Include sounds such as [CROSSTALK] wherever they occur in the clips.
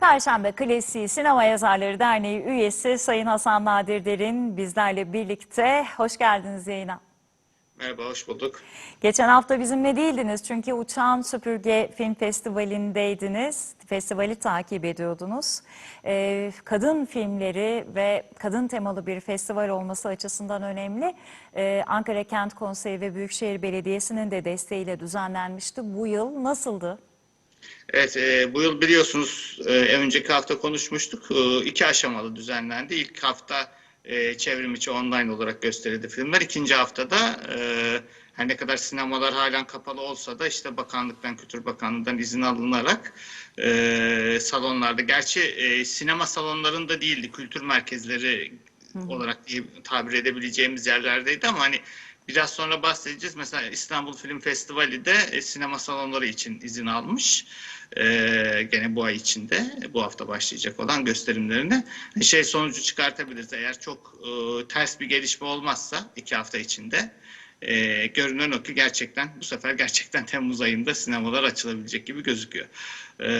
Perşembe Klasiği Sinema Yazarları Derneği üyesi Sayın Hasan Nadir Derin bizlerle birlikte. Hoş geldiniz yayına. Merhaba, hoş bulduk. Geçen hafta bizimle değildiniz çünkü Uçan Süpürge Film Festivali'ndeydiniz. Festivali takip ediyordunuz. Ee, kadın filmleri ve kadın temalı bir festival olması açısından önemli. Ee, Ankara Kent Konseyi ve Büyükşehir Belediyesi'nin de desteğiyle düzenlenmişti. Bu yıl nasıldı? Evet, e, bu yıl biliyorsunuz e, önceki hafta konuşmuştuk. E, iki aşamalı düzenlendi. İlk hafta e, çevrim içi online olarak gösterildi filmler. İkinci haftada e, her ne kadar sinemalar halen kapalı olsa da işte bakanlıktan, Kültür Bakanlığı'ndan izin alınarak e, salonlarda, gerçi e, sinema salonlarında değildi, kültür merkezleri olarak diye tabir edebileceğimiz yerlerdeydi ama hani Biraz sonra bahsedeceğiz. Mesela İstanbul Film Festivali de e, sinema salonları için izin almış. Ee, gene bu ay içinde, bu hafta başlayacak olan gösterimlerini. Şey sonucu çıkartabiliriz eğer çok e, ters bir gelişme olmazsa iki hafta içinde. E, görünen o ki gerçekten bu sefer gerçekten Temmuz ayında sinemalar açılabilecek gibi gözüküyor. E,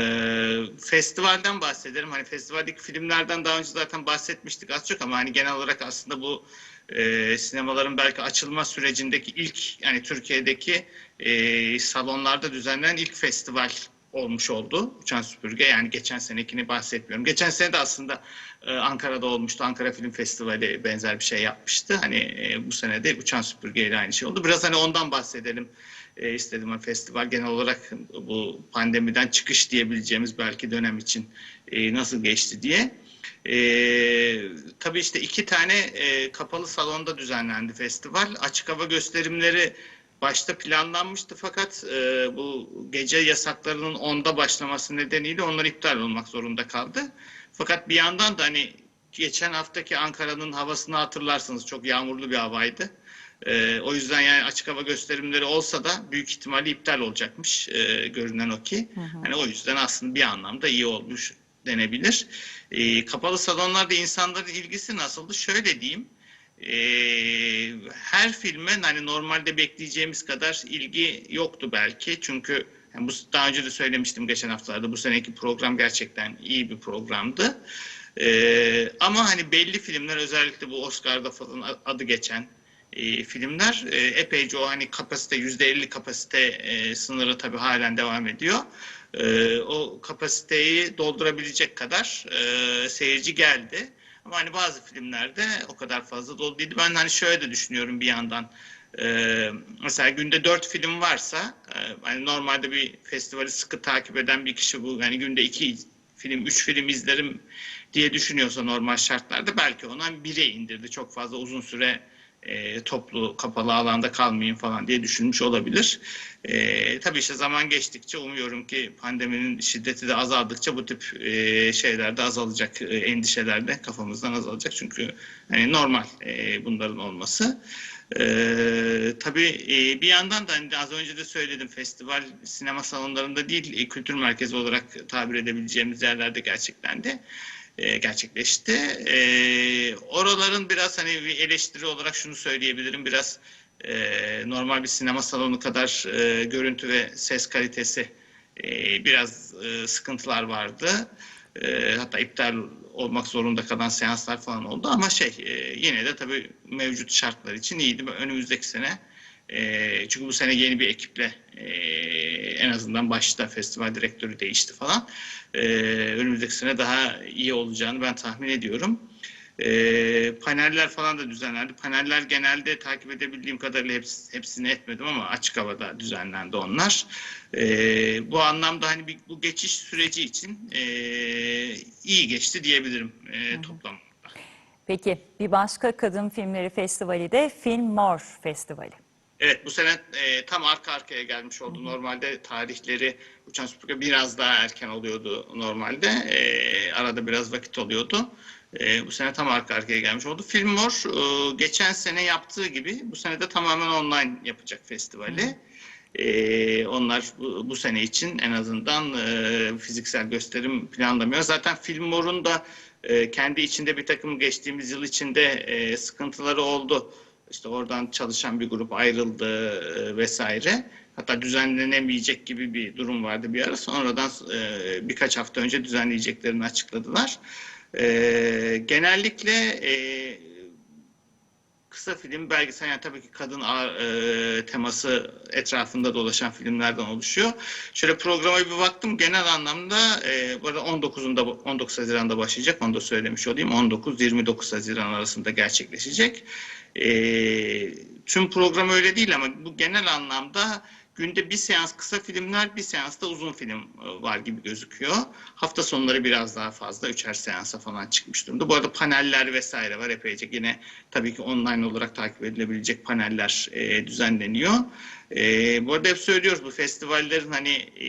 festivalden bahsedelim. Hani festivaldeki filmlerden daha önce zaten bahsetmiştik az çok ama hani genel olarak aslında bu e, sinemaların belki açılma sürecindeki ilk yani Türkiye'deki e, salonlarda düzenlenen ilk festival olmuş oldu. Uçan Süpürge yani geçen senekini bahsetmiyorum. Geçen sene de aslında e, Ankara'da olmuştu. Ankara Film Festivali benzer bir şey yapmıştı. Hani e, bu sene de Uçan Süpürge ile aynı şey oldu. Biraz hani ondan bahsedelim e, istedim. Hani festival genel olarak bu pandemiden çıkış diyebileceğimiz belki dönem için e, nasıl geçti diye. Ee, tabii işte iki tane e, kapalı salonda düzenlendi festival. Açık hava gösterimleri başta planlanmıştı fakat e, bu gece yasaklarının onda başlaması nedeniyle onlar iptal olmak zorunda kaldı. Fakat bir yandan da hani geçen haftaki Ankara'nın havasını hatırlarsınız çok yağmurlu bir havaydı. E, o yüzden yani açık hava gösterimleri olsa da büyük ihtimalle iptal olacakmış e, görünen o ki. Hı hı. Hani o yüzden aslında bir anlamda iyi olmuş denebilir. E, kapalı salonlarda insanların ilgisi nasıldı? Şöyle diyeyim. E, her filme hani normalde bekleyeceğimiz kadar ilgi yoktu belki. Çünkü yani bu daha önce de söylemiştim geçen haftalarda bu seneki program gerçekten iyi bir programdı. E, ama hani belli filmler özellikle bu Oscar'da falan adı geçen e, filmler e, epeyce o hani kapasite yüzde elli kapasite e, sınırı tabii halen devam ediyor o kapasiteyi doldurabilecek kadar seyirci geldi. Ama hani bazı filmlerde o kadar fazla dolu değildi. Ben hani şöyle de düşünüyorum bir yandan. Mesela günde dört film varsa hani normalde bir festivali sıkı takip eden bir kişi bu yani günde iki film, üç film izlerim diye düşünüyorsa normal şartlarda belki ona bire indirdi. Çok fazla uzun süre e, toplu kapalı alanda kalmayayım falan diye düşünmüş olabilir. E, tabii işte zaman geçtikçe umuyorum ki pandeminin şiddeti de azaldıkça bu tip e, şeyler de azalacak, e, endişeler de kafamızdan azalacak. Çünkü hani normal e, bunların olması. Ee, tabii e, bir yandan da hani az önce de söyledim festival sinema salonlarında değil e, kültür merkezi olarak tabir edebileceğimiz yerlerde gerçeklendi e, gerçekleşti. E, oraların biraz hani eleştiri olarak şunu söyleyebilirim. Biraz e, normal bir sinema salonu kadar görüntü ve ses kalitesi biraz sıkıntılar vardı. Hatta iptal olmak zorunda kalan seanslar falan oldu ama şey yine de tabii mevcut şartlar için iyiydi. Önümüzdeki sene e, çünkü bu sene yeni bir ekiple e, en azından başta festival direktörü değişti falan. E, önümüzdeki sene daha iyi olacağını ben tahmin ediyorum. E, paneller falan da düzenlendi. Paneller genelde takip edebildiğim kadarıyla hepsi, hepsini etmedim ama açık havada düzenlendi onlar. E, bu anlamda hani bir, bu geçiş süreci için e, iyi geçti diyebilirim e, toplamda. Peki bir başka kadın filmleri festivali de Film More Festivali. Evet bu sene e, tam arka arkaya gelmiş oldu. Normalde tarihleri Uçan Süpürge biraz daha erken oluyordu normalde. E, arada biraz vakit oluyordu. E, bu sene tam arka arkaya gelmiş oldu. Filmor e, geçen sene yaptığı gibi bu sene de tamamen online yapacak festivali. E, onlar bu, bu sene için en azından e, fiziksel gösterim planlamıyor. Zaten Filmor'un da e, kendi içinde bir takım geçtiğimiz yıl içinde e, sıkıntıları oldu işte oradan çalışan bir grup ayrıldı e, vesaire. Hatta düzenlenemeyecek gibi bir durum vardı bir ara. Sonradan e, birkaç hafta önce düzenleyeceklerini açıkladılar. E, genellikle kısa film, belgesel yani tabii ki kadın teması etrafında dolaşan filmlerden oluşuyor. Şöyle programa bir baktım genel anlamda e, bu arada 19'unda 19 Haziran'da başlayacak onu da söylemiş olayım. 19-29 Haziran arasında gerçekleşecek. E, tüm program öyle değil ama bu genel anlamda günde bir seans kısa filmler, bir seansta uzun film e, var gibi gözüküyor. Hafta sonları biraz daha fazla, üçer seansa falan çıkmış durumda. Bu arada paneller vesaire var epeyce. Yine tabii ki online olarak takip edilebilecek paneller e, düzenleniyor. E, bu arada hep söylüyoruz bu festivallerin hani e,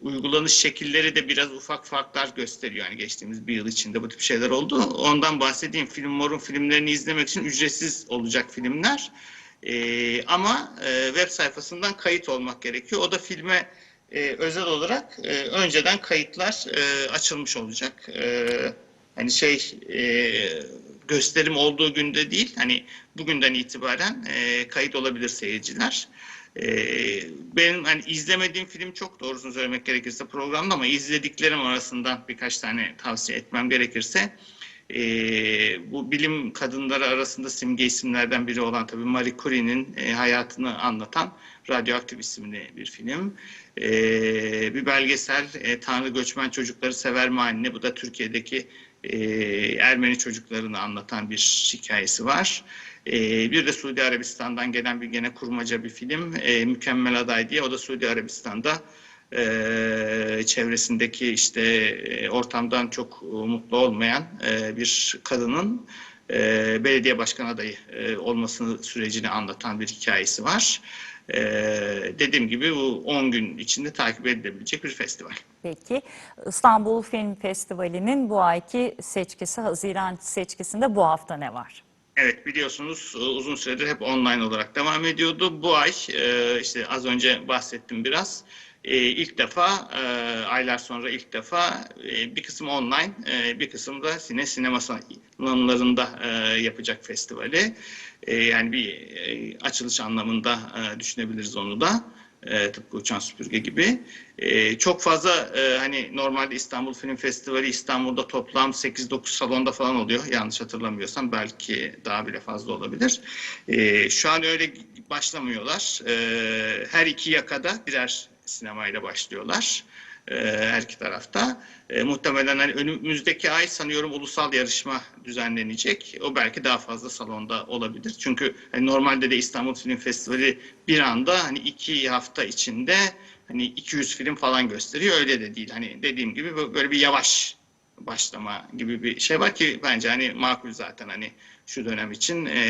uygulanış şekilleri de biraz ufak farklar gösteriyor. Yani geçtiğimiz bir yıl içinde bu tip şeyler oldu. Ondan bahsedeyim. Film Mor'un filmlerini izlemek için ücretsiz olacak filmler. Ee, ama e, web sayfasından kayıt olmak gerekiyor. O da filme e, özel olarak e, önceden kayıtlar e, açılmış olacak. E, hani şey e, gösterim olduğu günde değil, hani bugünden itibaren e, kayıt olabilir seyirciler. E, benim hani izlemediğim film çok doğrusunu söylemek gerekirse programda ama izlediklerim arasından birkaç tane tavsiye etmem gerekirse e, bu bilim kadınları arasında simge isimlerden biri olan tabii Marie Curie'nin e, hayatını anlatan Radyoaktif isimli bir film. E, bir belgesel e, Tanrı Göçmen Çocukları Sever mi Anne? Bu da Türkiye'deki e, Ermeni çocuklarını anlatan bir hikayesi var. E, bir de Suudi Arabistan'dan gelen bir gene kurmaca bir film. E, Mükemmel Aday diye. O da Suudi Arabistan'da e, çevresindeki işte e, ortamdan çok mutlu olmayan bir kadının belediye başkan adayı e, olmasını sürecini anlatan bir hikayesi var. E, dediğim gibi bu 10 gün içinde takip edilebilecek bir festival. Peki İstanbul Film Festivali'nin bu ayki seçkisi, Haziran seçkisinde bu hafta ne var? Evet biliyorsunuz e, uzun süredir hep online olarak devam ediyordu. Bu ay e, işte az önce bahsettim biraz. E, ilk defa aylar sonra ilk defa bir kısım online bir kısım da yine sinema salonlarında yapacak festivali. Yani bir açılış anlamında düşünebiliriz onu da. E, tıpkı uçan süpürge gibi. E, çok fazla e, hani normalde İstanbul Film Festivali İstanbul'da toplam 8-9 salonda falan oluyor. Yanlış hatırlamıyorsam belki daha bile fazla olabilir. E, şu an öyle başlamıyorlar. E, her iki yakada birer sinemayla başlıyorlar her iki tarafta. E, muhtemelen hani önümüzdeki ay sanıyorum ulusal yarışma düzenlenecek. O belki daha fazla salonda olabilir. Çünkü hani normalde de İstanbul Film Festivali bir anda hani iki hafta içinde hani 200 film falan gösteriyor. Öyle de değil. Hani dediğim gibi böyle bir yavaş başlama gibi bir şey var ki bence hani makul zaten hani şu dönem için e,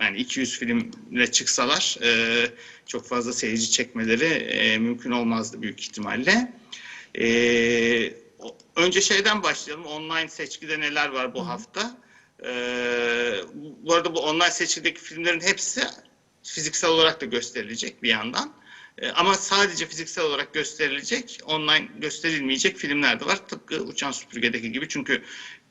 yani 200 filmle çıksalar e, çok fazla seyirci çekmeleri e, mümkün olmazdı büyük ihtimalle. E, önce şeyden başlayalım. Online seçkide neler var bu Hı. hafta? E, bu arada bu online seçkideki filmlerin hepsi fiziksel olarak da gösterilecek bir yandan. E, ama sadece fiziksel olarak gösterilecek, online gösterilmeyecek filmler de var. Tıpkı Uçan Süpürge'deki gibi. Çünkü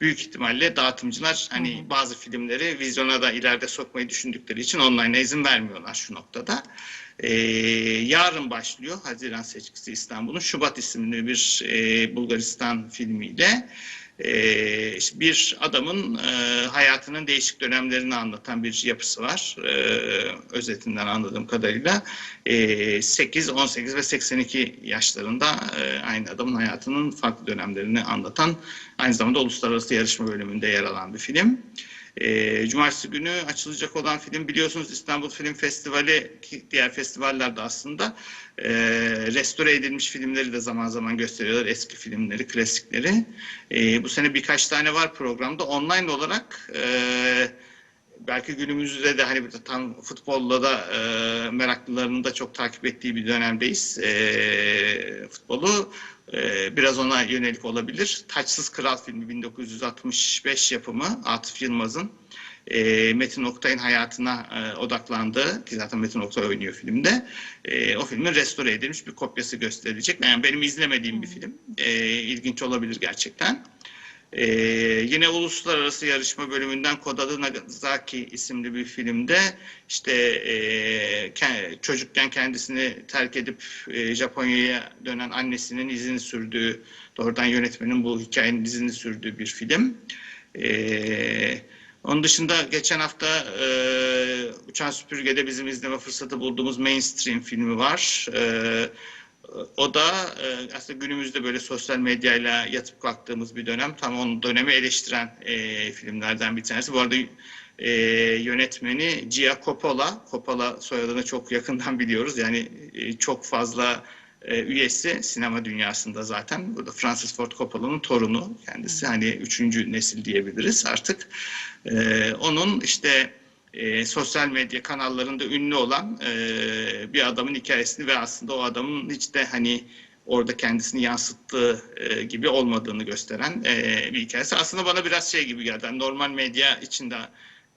büyük ihtimalle dağıtımcılar hani hı. bazı filmleri vizyona da ileride sokmayı düşündükleri için online izin vermiyorlar şu noktada. Ee, yarın başlıyor Haziran seçkisi İstanbul'un Şubat isimli bir e, Bulgaristan filmiyle bir adamın e, hayatının değişik dönemlerini anlatan bir yapısı var. E, özetinden anladığım kadarıyla. E, 8, 18 ve 82 yaşlarında e, aynı adamın hayatının farklı dönemlerini anlatan aynı zamanda uluslararası yarışma bölümünde yer alan bir film. E, Cumartesi günü açılacak olan film biliyorsunuz İstanbul Film Festivali diğer festivallerde aslında e, restore edilmiş filmleri de zaman zaman gösteriyorlar. Eski filmleri, klasikleri. E, bu sene birkaç tane var programda. Online olarak e, belki günümüzde de hani tam futbolla da e, meraklılarının da çok takip ettiği bir dönemdeyiz. E, futbolu e, biraz ona yönelik olabilir. Taçsız Kral filmi 1965 yapımı Atıf Yılmaz'ın e, Metin Oktay'ın hayatına e, odaklandığı ki zaten Metin Oktay oynuyor filmde. E, o filmin restore edilmiş bir kopyası gösterilecek. Yani benim izlemediğim bir film. E, ilginç olabilir gerçekten. Ee, yine uluslararası yarışma bölümünden Kodalı Nagasaki isimli bir filmde işte e, ke- çocukken kendisini terk edip e, Japonya'ya dönen annesinin izini sürdüğü, doğrudan yönetmenin bu hikayenin izini sürdüğü bir film. Ee, onun dışında geçen hafta e, Uçan Süpürge'de bizim izleme fırsatı bulduğumuz Mainstream filmi var. E, o da e, aslında günümüzde böyle sosyal medyayla yatıp kalktığımız bir dönem. Tam onun dönemi eleştiren e, filmlerden bir tanesi. Bu arada e, yönetmeni Gia Coppola. Coppola soyadını çok yakından biliyoruz. Yani e, çok fazla e, üyesi sinema dünyasında zaten. Burada Francis Ford Coppola'nın torunu kendisi. Hani üçüncü nesil diyebiliriz artık. E, onun işte e, sosyal medya kanallarında ünlü olan e, bir adamın hikayesini ve aslında o adamın hiç de hani orada kendisini yansıttığı e, gibi olmadığını gösteren e, bir hikayesi. Aslında bana biraz şey gibi geldi. Yani normal medya içinde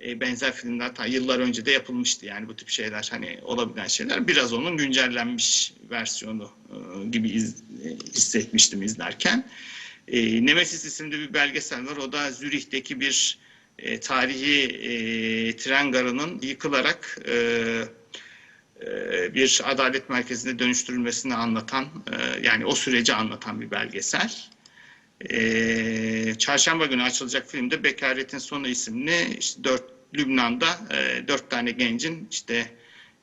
e, benzer filmler ta yıllar önce de yapılmıştı. Yani bu tip şeyler hani olabilen şeyler. Biraz onun güncellenmiş versiyonu e, gibi iz, e, hissetmiştim izlerken. E, Nemesis isimli bir belgesel var. O da Zürih'teki bir e, tarihi e, tren garının yıkılarak e, e, bir adalet merkezine dönüştürülmesini anlatan e, yani o süreci anlatan bir belgesel. E, çarşamba günü açılacak filmde Bekaretin Sonu isimli işte dört Lübnan'da dört tane gencin işte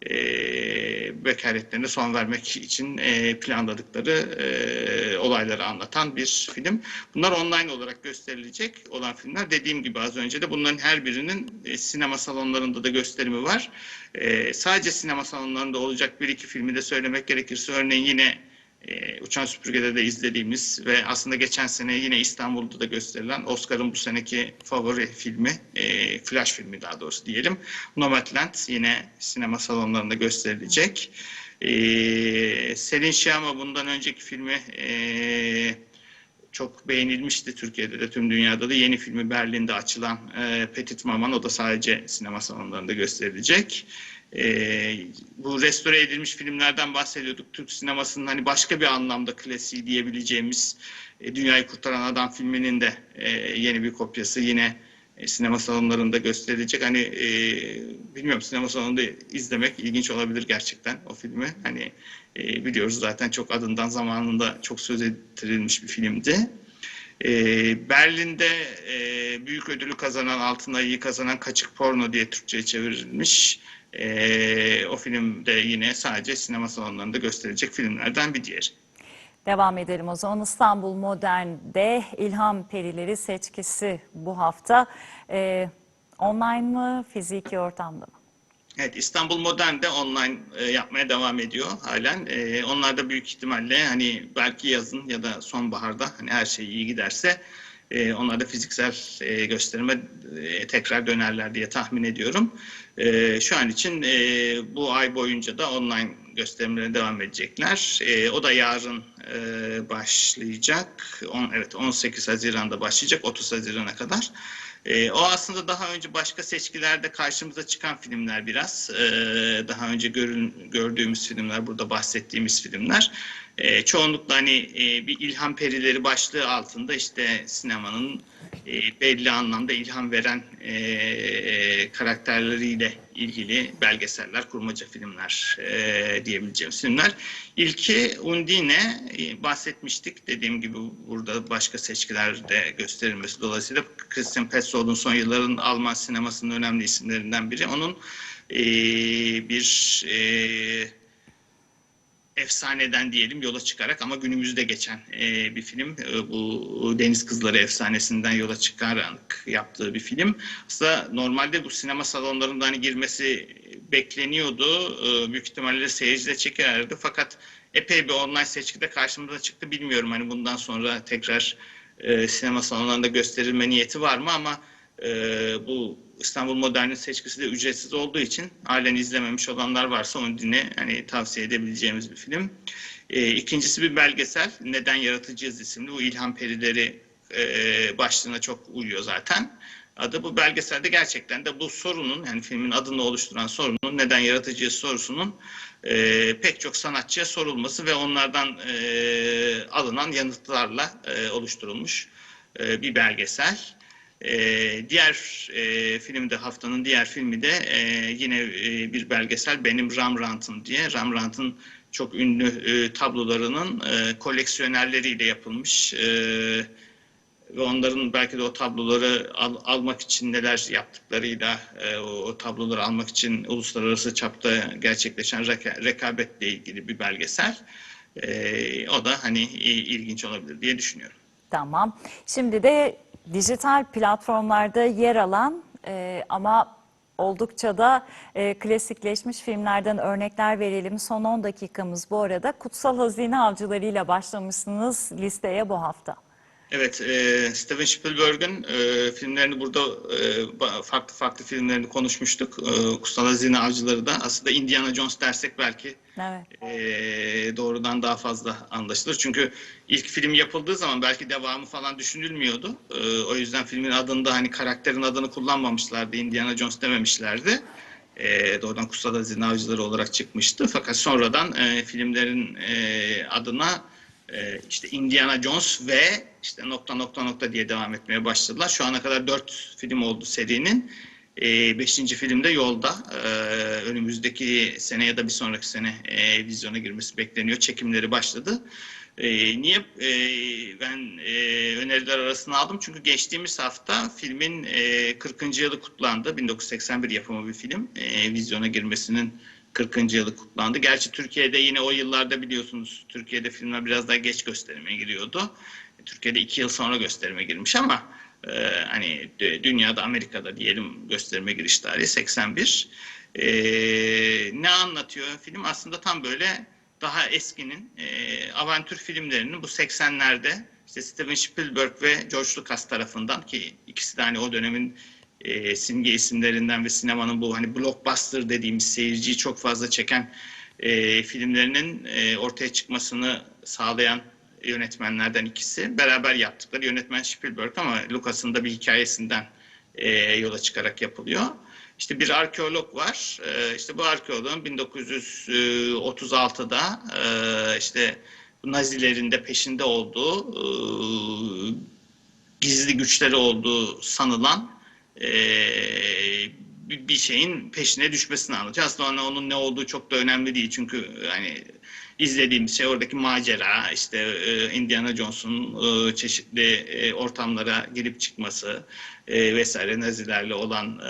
e, bekaretlerine son vermek için e, planladıkları e, olayları anlatan bir film. Bunlar online olarak gösterilecek olan filmler. Dediğim gibi az önce de bunların her birinin e, sinema salonlarında da gösterimi var. E, sadece sinema salonlarında olacak bir iki filmi de söylemek gerekirse örneğin yine e, Uçan Süpürge'de de izlediğimiz ve aslında geçen sene yine İstanbul'da da gösterilen Oscar'ın bu seneki favori filmi, e, Flash filmi daha doğrusu diyelim. Nomadland yine sinema salonlarında gösterilecek. E, Selin Şiama bundan önceki filmi e, çok beğenilmişti Türkiye'de de tüm dünyada da yeni filmi Berlin'de açılan e, Petit Maman o da sadece sinema salonlarında gösterilecek. E, bu restore edilmiş filmlerden bahsediyorduk. Türk sinemasının hani başka bir anlamda klasiği diyebileceğimiz e, Dünyayı Kurtaran Adam filminin de e, yeni bir kopyası yine e, sinema salonlarında gösterilecek. Hani e, bilmiyorum sinema salonunda izlemek ilginç olabilir gerçekten o filmi. Hani e, biliyoruz zaten çok adından zamanında çok söz ettirilmiş bir filmdi. E, Berlin'de e, büyük ödülü kazanan, altın ayıyı kazanan Kaçık Porno diye Türkçe'ye çevrilmiş. E, o film de yine sadece sinema salonlarında gösterilecek filmlerden bir diğeri. Devam edelim o zaman. İstanbul Modern'de İlham Perileri seçkisi bu hafta. Ee, online mı, fiziki ortamda mı? Evet İstanbul Modern de online e, yapmaya devam ediyor halen. E, onlar da büyük ihtimalle hani belki yazın ya da sonbaharda hani her şey iyi giderse e, onlar da fiziksel e, gösterime e, tekrar dönerler diye tahmin ediyorum. E, şu an için e, bu ay boyunca da online gösterimlere devam edecekler. E, o da yarın e, başlayacak. On, evet 18 Haziran'da başlayacak 30 Haziran'a kadar. E, o aslında daha önce başka seçkilerde karşımıza çıkan filmler biraz. E, daha önce görün, gördüğümüz filmler, burada bahsettiğimiz filmler. E, çoğunlukla hani e, bir ilham perileri başlığı altında işte sinemanın e, belli anlamda ilham veren e, karakterleriyle ilgili belgeseller, kurmaca filmler e, diyebileceğimiz filmler. İlki Undine e, bahsetmiştik. Dediğim gibi burada başka seçkilerde gösterilmesi dolayısıyla Christian Petzold'un son yılların Alman sinemasının önemli isimlerinden biri. Onun e, bir e, efsaneden diyelim yola çıkarak ama günümüzde geçen e, bir film. E, bu Deniz Kızları efsanesinden yola çıkarak yaptığı bir film. Aslında normalde bu sinema salonlarında hani girmesi bekleniyordu. E, büyük ihtimalle seyirci de çekerlerdi. Fakat epey bir online seçkide karşımıza çıktı. Bilmiyorum hani bundan sonra tekrar e, sinema salonlarında gösterilme niyeti var mı ama e, bu İstanbul Modern'in seçkisi de ücretsiz olduğu için halen izlememiş olanlar varsa onu dinle hani tavsiye edebileceğimiz bir film. E, ikincisi bir belgesel. Neden Yaratıcıyız isimli. Bu İlham Perileri e, başlığına çok uyuyor zaten. Adı bu belgeselde gerçekten de bu sorunun yani filmin adını oluşturan sorunun neden yaratıcıyız sorusunun e, pek çok sanatçıya sorulması ve onlardan e, alınan yanıtlarla e, oluşturulmuş e, bir belgesel. E, diğer e, film de haftanın diğer filmi de e, yine e, bir belgesel benim Rembrandt'ım diye. Rembrandt'ın çok ünlü e, tablolarının e, koleksiyonerleriyle yapılmış e, ve onların belki de o tabloları al- almak için neler yaptıklarıyla e, o, o tabloları almak için uluslararası çapta gerçekleşen reka- rekabetle ilgili bir belgesel. E, o da hani ilginç olabilir diye düşünüyorum. Tamam. Şimdi de dijital platformlarda yer alan e, ama oldukça da e, klasikleşmiş filmlerden örnekler verelim. Son 10 dakikamız bu arada. Kutsal Hazine Avcıları ile başlamışsınız listeye bu hafta. Evet, e, Steven Spielberg'in e, filmlerini burada e, farklı farklı filmlerini konuşmuştuk. E, Kutsal Hazine Avcıları da aslında Indiana Jones dersek belki Evet. e, doğrudan daha fazla anlaşılır. Çünkü ilk film yapıldığı zaman belki devamı falan düşünülmüyordu. E, o yüzden filmin adında hani karakterin adını kullanmamışlardı. Indiana Jones dememişlerdi. E, doğrudan Kutsal Hazine Avcıları olarak çıkmıştı. Fakat sonradan e, filmlerin e, adına e, işte Indiana Jones ve işte nokta nokta nokta diye devam etmeye başladılar. Şu ana kadar dört film oldu serinin. E, beşinci filmde yolda. E, önümüzdeki sene ya da bir sonraki sene e, vizyona girmesi bekleniyor. Çekimleri başladı. E, niye e, ben e, öneriler arasına aldım? Çünkü geçtiğimiz hafta filmin e, 40. yılı kutlandı. 1981 yapımı bir film. E, vizyona girmesinin 40. yılı kutlandı. Gerçi Türkiye'de yine o yıllarda biliyorsunuz Türkiye'de filmler biraz daha geç gösterime giriyordu. Türkiye'de iki yıl sonra gösterime girmiş ama e, hani dü- dünyada Amerika'da diyelim gösterime giriş tarihi 81. E, ne anlatıyor film? Aslında tam böyle daha eskinin e, avantür filmlerinin bu 80'lerde işte Steven Spielberg ve George Lucas tarafından ki ikisi de hani o dönemin e, simge isimlerinden ve sinemanın bu hani blockbuster dediğimiz seyirciyi çok fazla çeken e, filmlerinin e, ortaya çıkmasını sağlayan yönetmenlerden ikisi. Beraber yaptıkları yönetmen Spielberg ama Lucas'ın da bir hikayesinden e, yola çıkarak yapılıyor. İşte bir arkeolog var. E, işte bu arkeologun 1936'da e, işte bu Nazilerin de peşinde olduğu e, gizli güçleri olduğu sanılan e, bir şeyin peşine düşmesini anlatıyor. Aslında onun ne olduğu çok da önemli değil. Çünkü hani izlediğimiz şey oradaki macera, işte e, Indiana Jones'un e, çeşitli e, ortamlara girip çıkması vesaire Nazilerle olan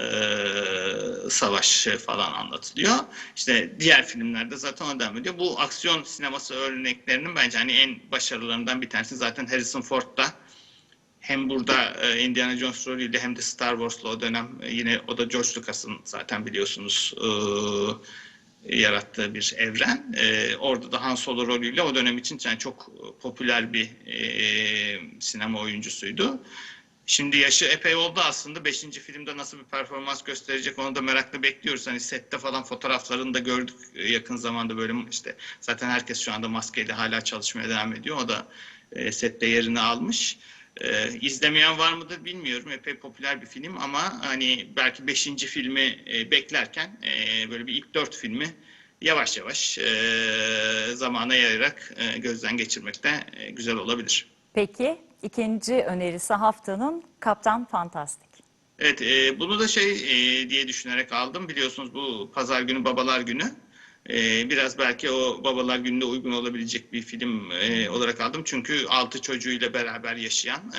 savaş falan anlatılıyor. İşte diğer filmlerde zaten o devam ediyor. Bu aksiyon sineması örneklerinin bence hani en başarılarından bir tanesi zaten Harrison Ford'da hem burada e, Indiana Jones rolüyle hem de Star Wars'la o dönem e, yine o da George Lucas'ın zaten biliyorsunuz e, yarattığı bir evren. E, orada da Han Solo rolüyle o dönem için yani çok popüler bir e, sinema oyuncusuydu. Şimdi yaşı epey oldu aslında. Beşinci filmde nasıl bir performans gösterecek onu da merakla bekliyoruz. Hani sette falan fotoğraflarını da gördük e, yakın zamanda böyle işte zaten herkes şu anda maskeyle hala çalışmaya devam ediyor. O da e, sette yerini almış. Ee, izlemeyen var mıdır bilmiyorum. Epey popüler bir film ama hani belki beşinci filmi e, beklerken e, böyle bir ilk dört filmi yavaş yavaş e, zamana yayarak e, gözden geçirmek de e, güzel olabilir. Peki ikinci önerisi haftanın Kaptan Fantastik. Evet, e, bunu da şey e, diye düşünerek aldım. Biliyorsunuz bu Pazar günü Babalar Günü. E, biraz belki o Babalar Günü'ne uygun olabilecek bir film e, olarak aldım. Çünkü altı çocuğuyla beraber yaşayan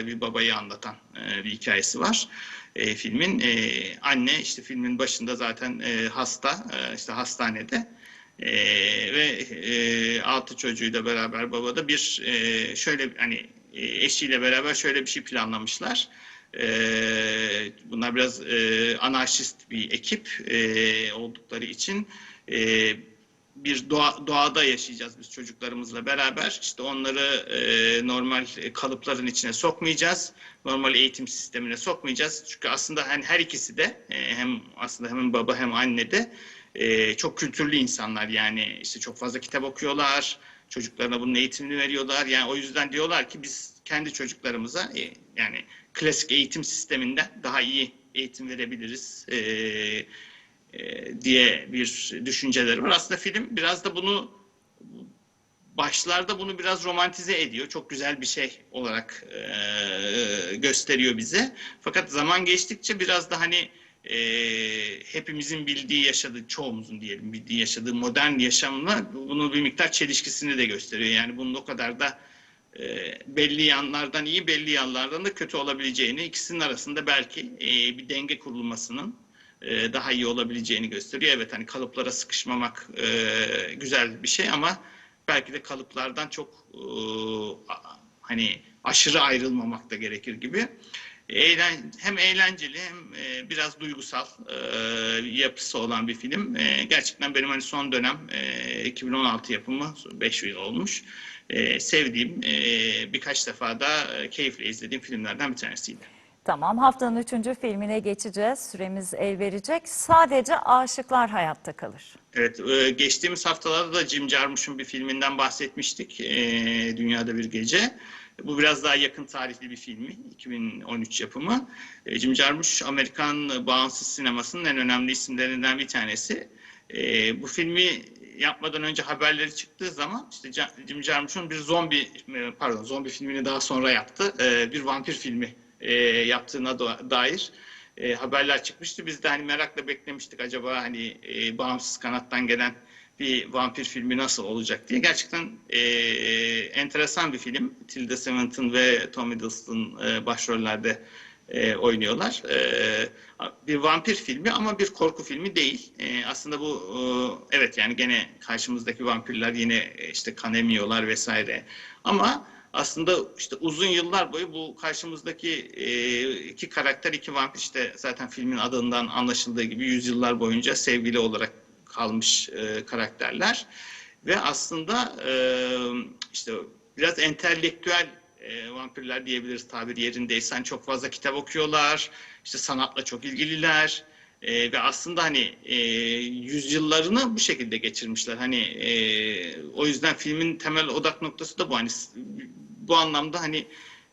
e, bir babayı anlatan e, bir hikayesi var. E, filmin e, anne işte filmin başında zaten e, hasta, e, işte hastanede. E, ve e, altı çocuğuyla beraber babada bir e, şöyle hani e, eşiyle beraber şöyle bir şey planlamışlar. Ee, bunlar biraz e, anarşist bir ekip e, oldukları için e, bir doğa, doğada yaşayacağız biz çocuklarımızla beraber. İşte onları e, normal kalıpların içine sokmayacağız. Normal eğitim sistemine sokmayacağız. Çünkü aslında hani her ikisi de e, hem aslında hem baba hem anne de e, çok kültürlü insanlar. Yani işte çok fazla kitap okuyorlar. Çocuklarına bunun eğitimini veriyorlar. Yani o yüzden diyorlar ki biz kendi çocuklarımıza e, yani klasik eğitim sisteminden daha iyi eğitim verebiliriz e, e, diye bir düşünceleri var. Aslında film biraz da bunu başlarda bunu biraz romantize ediyor. Çok güzel bir şey olarak e, gösteriyor bize. Fakat zaman geçtikçe biraz da hani e, hepimizin bildiği yaşadığı, çoğumuzun diyelim bildiği yaşadığı modern yaşamla bunu bir miktar çelişkisini de gösteriyor. Yani bunun o kadar da e, belli yanlardan iyi, belli yanlardan da kötü olabileceğini, ikisinin arasında belki e, bir denge kurulmasının e, daha iyi olabileceğini gösteriyor. Evet hani kalıplara sıkışmamak e, güzel bir şey ama belki de kalıplardan çok e, hani aşırı ayrılmamak da gerekir gibi. Eğlen, hem eğlenceli hem e, biraz duygusal e, yapısı olan bir film. E, gerçekten benim hani son dönem e, 2016 yapımı 5 yıl olmuş. E, sevdiğim e, birkaç defa da keyifle izlediğim filmlerden bir tanesiydi. Tamam haftanın üçüncü filmine geçeceğiz. Süremiz el verecek. Sadece aşıklar hayatta kalır. Evet, e, geçtiğimiz haftalarda da Jim Jarmusch'un bir filminden bahsetmiştik. e, Dünyada Bir Gece. Bu biraz daha yakın tarihli bir filmi. 2013 yapımı. E, Jim Jarmusch, Amerikan bağımsız sinemasının en önemli isimlerinden bir tanesi. Bu filmi yapmadan önce haberleri çıktığı zaman işte Jim Jarmusch'un bir zombi, pardon zombi filmini daha sonra yaptı. Bir vampir filmi e, yaptığına da- dair e, haberler çıkmıştı. Biz de hani merakla beklemiştik acaba hani e, bağımsız kanattan gelen bir vampir filmi nasıl olacak diye. Gerçekten e, enteresan bir film. Tilda Swinton ve Tom Hiddleston e, başrollerde e, oynuyorlar. E, bir vampir filmi ama bir korku filmi değil. E, aslında bu e, evet yani gene karşımızdaki vampirler yine e, işte kan emiyorlar vesaire. Ama aslında işte uzun yıllar boyu bu karşımızdaki e, iki karakter, iki vampir işte zaten filmin adından anlaşıldığı gibi yüzyıllar boyunca sevgili olarak kalmış e, karakterler ve aslında e, işte biraz entelektüel vampirler diyebiliriz tabiri yerindeyse. Hani çok fazla kitap okuyorlar, işte sanatla çok ilgililer e, ve aslında hani e, yüzyıllarını bu şekilde geçirmişler. Hani e, o yüzden filmin temel odak noktası da bu. Hani bu anlamda hani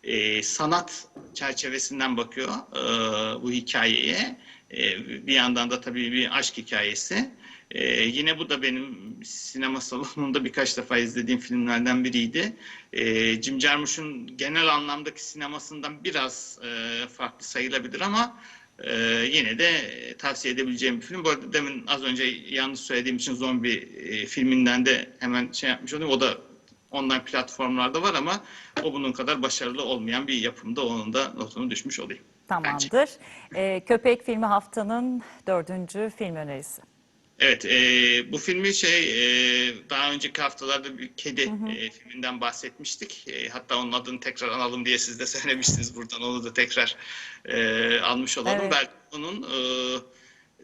e, sanat çerçevesinden bakıyor e, bu hikayeye. E, bir yandan da tabii bir aşk hikayesi. E, yine bu da benim sinema [LAUGHS] salonunda birkaç defa izlediğim filmlerden biriydi. E, Jim Jarmusch'un genel anlamdaki sinemasından biraz e, farklı sayılabilir ama e, yine de tavsiye edebileceğim bir film. Bu arada demin az önce yanlış söylediğim için zombi e, filminden de hemen şey yapmış olayım. O da online platformlarda var ama o bunun kadar başarılı olmayan bir yapımda onun da notunu düşmüş olayım. Tamamdır. Ee, Köpek filmi haftanın dördüncü film önerisi. Evet, e, bu filmi şey e, daha önceki haftalarda bir kedi e, filminden bahsetmiştik. E, hatta onun adını tekrar analım diye siz de [LAUGHS] söylemiştiniz buradan. Onu da tekrar e, almış olalım. Evet. Belki onun e,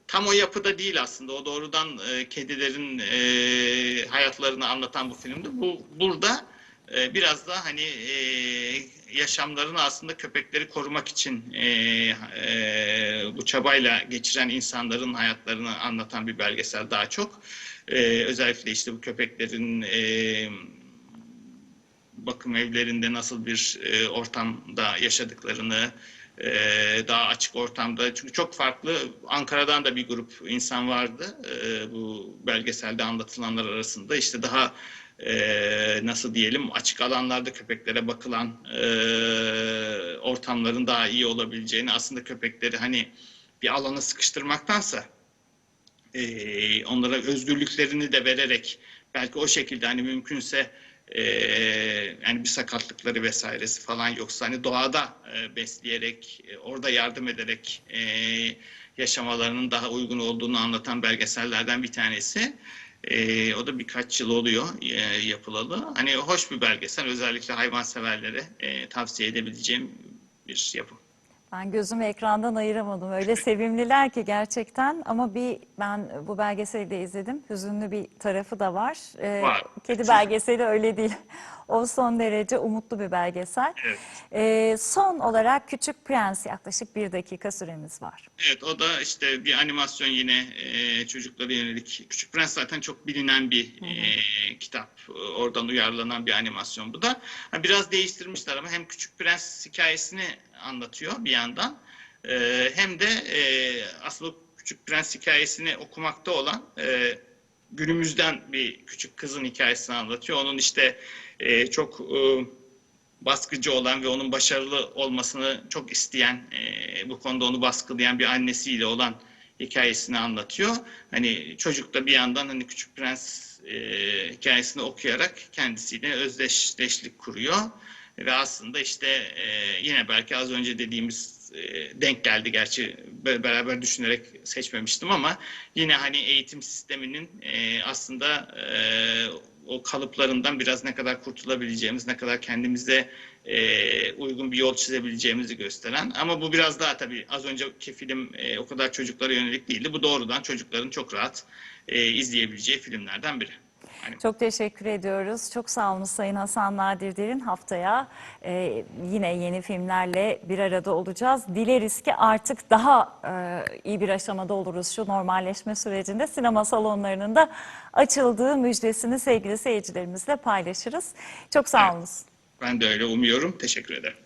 tam o yapıda değil aslında. O doğrudan e, kedilerin e, hayatlarını anlatan bu filmdi. Bu burada e, biraz da hani e, yaşamlarını aslında köpekleri korumak için e, e, bu çabayla geçiren insanların hayatlarını anlatan bir belgesel daha çok. E, özellikle işte bu köpeklerin bakım evlerinde nasıl bir ortamda yaşadıklarını, daha açık ortamda çünkü çok farklı Ankara'dan da bir grup insan vardı bu belgeselde anlatılanlar arasında işte daha e, nasıl diyelim açık alanlarda köpeklere bakılan e, ortamların daha iyi olabileceğini aslında köpekleri hani bir alana sıkıştırmaktansa e, onlara özgürlüklerini de vererek belki o şekilde hani mümkünse e, yani bir sakatlıkları vesairesi falan yoksa hani doğada e, besleyerek e, orada yardım ederek e, yaşamalarının daha uygun olduğunu anlatan belgesellerden bir tanesi. E, o da birkaç yıl oluyor e, yapılalı. Hani hoş bir belgesel özellikle hayvanseverlere e, tavsiye edebileceğim bir yapım. Ben gözümü ekrandan ayıramadım. Öyle sevimliler ki gerçekten ama bir ben bu belgeseli de izledim. Hüzünlü bir tarafı da var. Ee, Var. Kedi belgeseli öyle değil. [LAUGHS] O son derece umutlu bir belgesel. Evet. Ee, son olarak Küçük Prens yaklaşık bir dakika süremiz var. Evet o da işte bir animasyon yine e, çocuklara yönelik. Küçük Prens zaten çok bilinen bir e, kitap. Oradan uyarlanan bir animasyon bu da. Biraz değiştirmişler ama hem Küçük Prens hikayesini anlatıyor bir yandan. E, hem de e, aslında Küçük Prens hikayesini okumakta olan e, günümüzden bir küçük kızın hikayesini anlatıyor. Onun işte e, çok e, baskıcı olan ve onun başarılı olmasını çok isteyen, e, bu konuda onu baskılayan bir annesiyle olan hikayesini anlatıyor. Hani çocuk da bir yandan hani Küçük Prens e, hikayesini okuyarak kendisiyle özdeşleşlik kuruyor. Ve aslında işte e, yine belki az önce dediğimiz e, denk geldi gerçi be- beraber düşünerek seçmemiştim ama yine hani eğitim sisteminin e, aslında e, o kalıplarından biraz ne kadar kurtulabileceğimiz, ne kadar kendimize e, uygun bir yol çizebileceğimizi gösteren. Ama bu biraz daha tabii az önceki film e, o kadar çocuklara yönelik değildi. Bu doğrudan çocukların çok rahat e, izleyebileceği filmlerden biri. Çok teşekkür ediyoruz. Çok sağ olun Sayın Hasan Nadir Derin. Haftaya e, yine yeni filmlerle bir arada olacağız. Dileriz ki artık daha e, iyi bir aşamada oluruz şu normalleşme sürecinde. Sinema salonlarının da açıldığı müjdesini sevgili seyircilerimizle paylaşırız. Çok sağ olunuz. ben de öyle umuyorum. Teşekkür ederim.